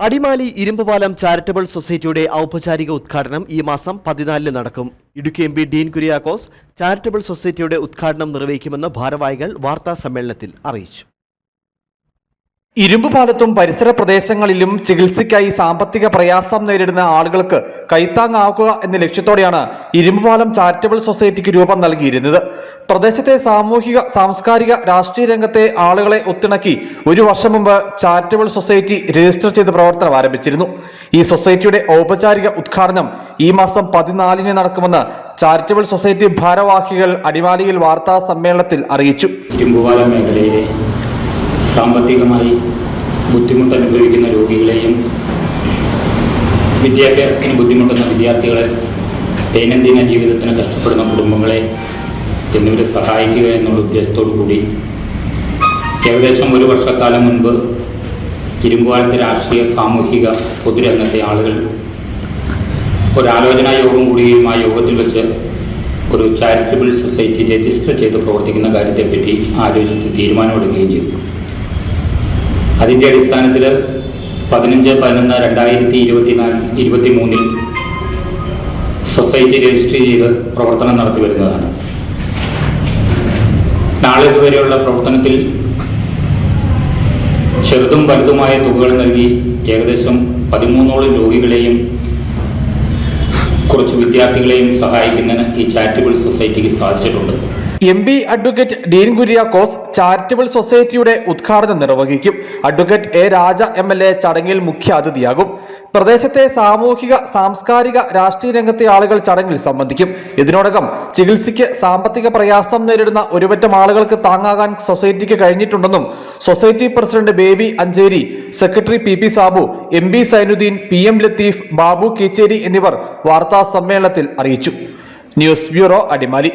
അടിമാലി ഇരുമ്പുപാലം charitable സൊസൈറ്റിയുടെ ഔപചാരിക ഉദ്ഘാടനം ഈ മാസം പതിനാലിന് നടക്കും. Idukki M P Dean Kuriakose charitable സൊസൈറ്റിയുടെ ഉദ്ഘാടനം നിർവഹിക്കുമെന്ന് ഭാരവാഹികൾ വാർത്താ സമ്മേളനത്തിൽ അറിയിച്ചു. ഇരുമ്പുപാലത്തും പരിസര പ്രദേശങ്ങളിലും ചികിത്സയ്ക്കായി സാമ്പത്തിക പ്രയാസം നേരിടുന്ന ആളുകൾക്ക് കൈത്താങ്ങാക്കുക എന്ന ലക്ഷ്യത്തോടെയാണ് ഇരുമ്പുപാലം ചാരിറ്റബിൾ സൊസൈറ്റിക്ക് രൂപം നൽകിയിരുന്നത്. പ്രദേശത്തെ സാമൂഹിക സാംസ്കാരിക രാഷ്ട്രീയ രംഗത്തെ ആളുകളെ ഒത്തിണക്കി ഒരു വർഷം മുമ്പ് ചാരിറ്റബിൾ സൊസൈറ്റി രജിസ്റ്റർ ചെയ്ത് പ്രവർത്തനം ആരംഭിച്ചിരുന്നു. ഈ സൊസൈറ്റിയുടെ ഔപചാരിക ഉദ്ഘാടനം ഈ മാസം പതിനാലിന് നടക്കുമെന്ന് ചാരിറ്റബിൾ സൊസൈറ്റി ഭാരവാഹികൾ അടിമാലിയിൽ വാർത്താ സമ്മേളനത്തിൽ അറിയിച്ചു. ഇരുമ്പുപാലം മേഖലയിലെ സാമ്പത്തികമായി ബുദ്ധിമുട്ട് അനുഭവിക്കുന്ന രോഗികളെയും വിദ്യാഭ്യാസത്തിന് ബുദ്ധിമുട്ടുന്ന വിദ്യാർത്ഥികളെ ദൈനംദിന ജീവിതത്തിന് കഷ്ടപ്പെടുന്ന കുടുംബങ്ങളെ എന്നിവരെ സഹായിക്കുക എന്നുള്ള ഉദ്ദേശത്തോടു കൂടി ഏകദേശം ഒരു വർഷക്കാലം മുൻപ് ഇരുമ്പുകാലത്തെ രാഷ്ട്രീയ സാമൂഹിക പൊതുരംഗത്തെ ആളുകൾ ഒരാലോചനാ യോഗം കൂടുകയും ആ യോഗത്തിൽ വെച്ച് ഒരു ചാരിറ്റബിൾ സൊസൈറ്റി രജിസ്റ്റർ ചെയ്ത് പ്രവർത്തിക്കുന്ന കാര്യത്തെപ്പറ്റി ആലോചിച്ച് തീരുമാനമെടുക്കുകയും ചെയ്തു. അതിന്റെ അടിസ്ഥാനത്തിൽ പതിനഞ്ച് പതിനൊന്ന് രണ്ടായിരത്തി ഇരുപത്തിനാല് ഇരുപത്തി മൂന്നിൽ സൊസൈറ്റി രജിസ്റ്റർ ചെയ്ത് പ്രവർത്തനം നടത്തി വരുന്നതാണ്. നാളെ ഇതുവരെയുള്ള പ്രവർത്തനത്തിൽ ചെറുതും വലുതുമായ തുകകൾ നൽകി ഏകദേശം പതിമൂന്നോളം രോഗികളെയും കുറച്ച് വിദ്യാർത്ഥികളെയും സഹായിക്കുന്നതിന് ഈ ചാരിറ്റബിൾ സൊസൈറ്റിക്ക് സാധിച്ചിട്ടുണ്ട്. M P advocate Dean Kuriakose charitable സൊസൈറ്റിയുടെ ഉദ്ഘാടനം നിർവഹിക്കും. Advocate A Raja M L A ചടങ്ങിൽ മുഖ്യാതിഥിയാകും. പ്രദേശത്തെ സാമൂഹിക സാംസ്കാരിക രാഷ്ട്രീയ രംഗത്തെ ആളുകൾ ചടങ്ങിൽ സംബന്ധിക്കും. ഇതിനോടകം ചികിത്സയ്ക്ക് സാമ്പത്തിക പ്രയാസം നേരിടുന്ന ഒരുപറ്റം ആളുകൾക്ക് താങ്ങാകാൻ സൊസൈറ്റിക്ക് കഴിഞ്ഞിട്ടുണ്ടെന്നും society president Baby Ancheri secretary P P Sabu M B Zainuddin P M Latheef Babu Keecheri എന്നിവർ വാർത്താ സമ്മേളനത്തിൽ അറിയിച്ചു. News bureau Adimali.